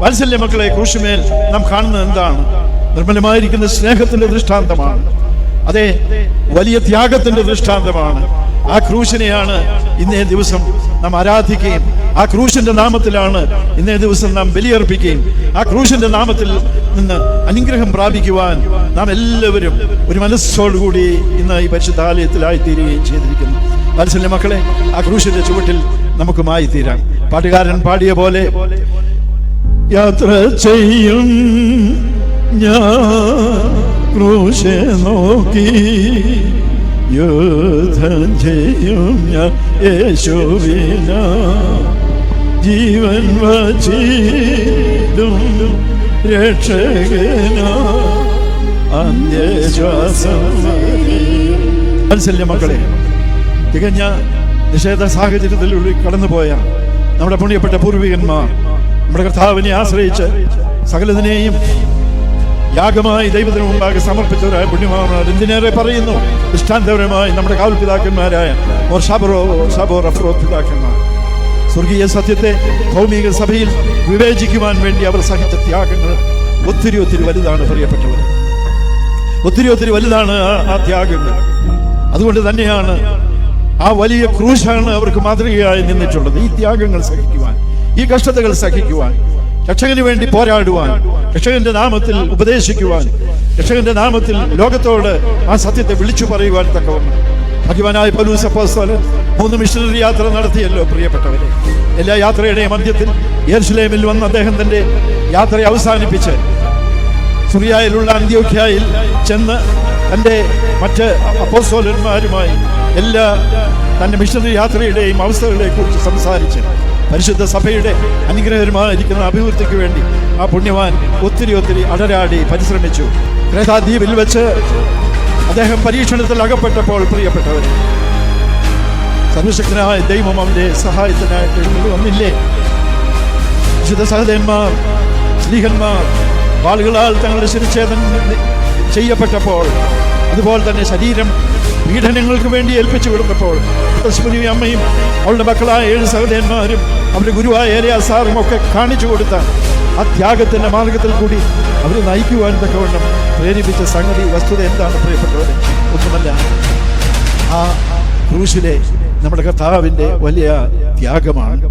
വാത്സല്യ മക്കളെ ക്രൂശുമേൽ നാം കാണുന്നത് എന്താണ്? നിർമ്മലമായിരിക്കുന്ന സ്നേഹത്തിന്റെ ദൃഷ്ടാന്തമാണ്. അതെ വലിയ ത്യാഗത്തിന്റെ ദൃഷ്ടാന്തമാണ്. ആ ക്രൂശിനെയാണ് ഇന്നേ ദിവസം നാം ആരാധിക്കുകയും ആ ക്രൂശിന്റെ നാമത്തിലാണ് ഇന്നേ ദിവസം നാം ബലിയർപ്പിക്കുകയും ആ ക്രൂശിന്റെ നാമത്തിൽ നിന്ന് അനുഗ്രഹം പ്രാപിക്കുവാൻ നാം എല്ലാവരും ഒരു മനസ്സോടുകൂടി ഇന്ന് ഈ പരിശുദ്ധാലയത്തിലായി തീരുകയും ചെയ്തിരിക്കുന്നു. വാത്സല്യ മക്കളെ ആ ക്രൂശിന്റെ ചുവട്ടിൽ നമുക്കുമായി തീരാം പാട്ടുകാരൻ പാടിയ പോലെ യാത്ര ചെയ്യും. ഞാൻ ക്രൂശെ നോക്കി യുദ്ധം ചെയ്യും ഞാൻ യേശുവിന. ജീവൻ വച്ചിടും രക്ഷകന. അന്ത്യശ്വാസം മനസ്സില്ല മക്കളെ തികഞ്ഞ നിഷേധ സാഹചര്യത്തിലൂടെ കടന്നുപോയ നമ്മുടെ പുണ്യപ്പെട്ട പൂർവികന്മാർ നമ്മുടെ കർത്താവിനെ ആശ്രയിച്ച് സകലതിനെയും യാഗമായി ദൈവത്തിന് മുമ്പാകെ സമർപ്പിച്ചവരായ പുണ്യമാർ എന്തിനേറെ പറയുന്നു? ദൃഷ്ടാന്തപരമായി നമ്മുടെ കാവൽപിതാക്കന്മാരായ ഓർ ഷാബറോ ഷാബോ റഫറോ പിതാക്കന്മാർ സ്വർഗീയ സത്യത്തെ ഭൗമിക സഭയിൽ വിവേചിക്കുവാൻ വേണ്ടി അവർ സഹിച്ച ത്യാഗങ്ങൾ ഒത്തിരി ഒത്തിരി വലുതാണ് പ്രിയപ്പെട്ടവർ ഒത്തിരി ഒത്തിരി വലുതാണ് ആ ത്യാഗങ്ങൾ. അതുകൊണ്ട് തന്നെയാണ് ആ വലിയ ക്രൂശാണ് അവർക്ക് മാതൃകയായി നിന്നിട്ടുള്ളത്. ഈ ത്യാഗങ്ങൾ സഹിക്കുവാൻ ഈ കഷ്ടതകൾ സഹിക്കുവാൻ രക്ഷകന് വേണ്ടി പോരാടുവാൻ രക്ഷകന്റെ നാമത്തിൽ ഉപദേശിക്കുവാൻ രക്ഷകന്റെ നാമത്തിൽ ലോകത്തോട് ആ സത്യത്തെ വിളിച്ചു പറയുവാൻ തക്കവണ്ണം. ഭഗവാനായ പലൂസ് മൂന്ന് മിഷണറി യാത്ര നടത്തിയല്ലോ പ്രിയപ്പെട്ടവരെ. എല്ലാ യാത്രയുടെയും മധ്യത്തിൽ യെരുശലേമിൽ വന്ന് അദ്ദേഹം തന്റെ യാത്ര അവസാനിപ്പിച്ച് സുറിയായിലുള്ള അന്ത്യോഖ്യായിൽ ചെന്ന് തന്റെ മറ്റ് അപ്പോസ്തോലന്മാരുമായി എല്ലാ തന്റെ മിഷണറി യാത്രയുടെയും അവസ്ഥകളെ കുറിച്ച് സംസാരിച്ച് പരിശുദ്ധ സഭയുടെ അനുഗ്രഹമായിരിക്കുന്ന അഭിവൃദ്ധിക്ക് വേണ്ടി ആ പുണ്യവാൻ ഒത്തിരി ഒത്തിരി അടരാടി പരിശ്രമിച്ചു. ക്രേതാദ്വീപിൽ വെച്ച് അദ്ദേഹം പരീക്ഷണത്തിൽ അകപ്പെട്ടപ്പോൾ പ്രിയപ്പെട്ടവർ സർവശക്തനായ ദൈവം അവന്റെ സഹായത്തിനായിട്ട് വന്നില്ലേ? വിശുദ്ധ സഹദേന്മാർ സ്ത്രീഹന്മാർ ആളുകളാൽ തങ്ങളുടെ ശിരച്ഛേദം ചെയ്യപ്പെട്ടപ്പോൾ അതുപോലെ തന്നെ ശരീരം പീഡനങ്ങൾക്ക് വേണ്ടി ഏൽപ്പിച്ചു കൊടുത്തപ്പോൾ സ്മൃതി അമ്മയും അവളുടെ മക്കളായ ഏഴ് സഹോദരന്മാരും അവരുടെ ഗുരുവായ ഏരിയാസാറും ഒക്കെ കാണിച്ചു കൊടുത്ത ആ ത്യാഗത്തിന്റെ മാർഗത്തിൽ കൂടി അവർ നയിക്കുവാൻ തക്കവണ്ണം പ്രേരിപ്പിച്ച സംഗതി വസ്തുത എന്താണ് പ്രിയപ്പെട്ടവരെ? ഒന്നുമല്ല ആ ക്രൂശിലെ നമ്മുടെ കർത്താവിന്റെ വലിയ ത്യാഗമാണ്.